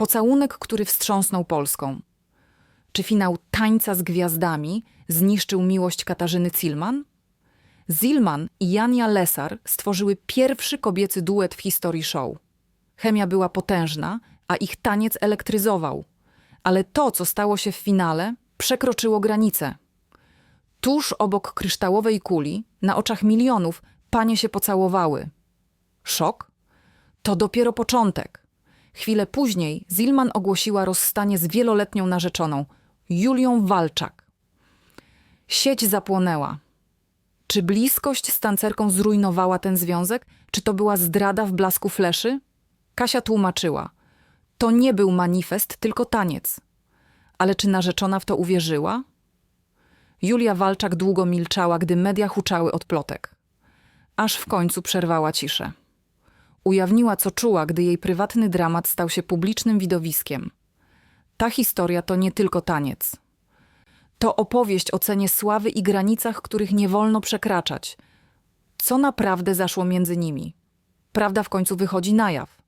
Pocałunek, który wstrząsnął Polską. Czy finał Tańca z Gwiazdami zniszczył miłość Katarzyny Zilman? Zilman i Jania Lesar stworzyły pierwszy kobiecy duet w historii show. Chemia była potężna, a ich taniec elektryzował. Ale to, co stało się w finale, przekroczyło granice. Tuż obok kryształowej kuli, na oczach milionów, panie się pocałowały. Szok? To dopiero początek. Chwilę później Zilman ogłosiła rozstanie z wieloletnią narzeczoną, Julią Walczak. Sieć zapłonęła. Czy bliskość z tancerką zrujnowała ten związek? Czy to była zdrada w blasku fleszy? Kasia tłumaczyła. To nie był manifest, tylko taniec. Ale czy narzeczona w to uwierzyła? Julia Walczak długo milczała, gdy media huczały od plotek. Aż w końcu przerwała ciszę. Ujawniła, co czuła, gdy jej prywatny dramat stał się publicznym widowiskiem. Ta historia to nie tylko taniec. To opowieść o cenie sławy i granicach, których nie wolno przekraczać. Co naprawdę zaszło między nimi? Prawda w końcu wychodzi na jaw.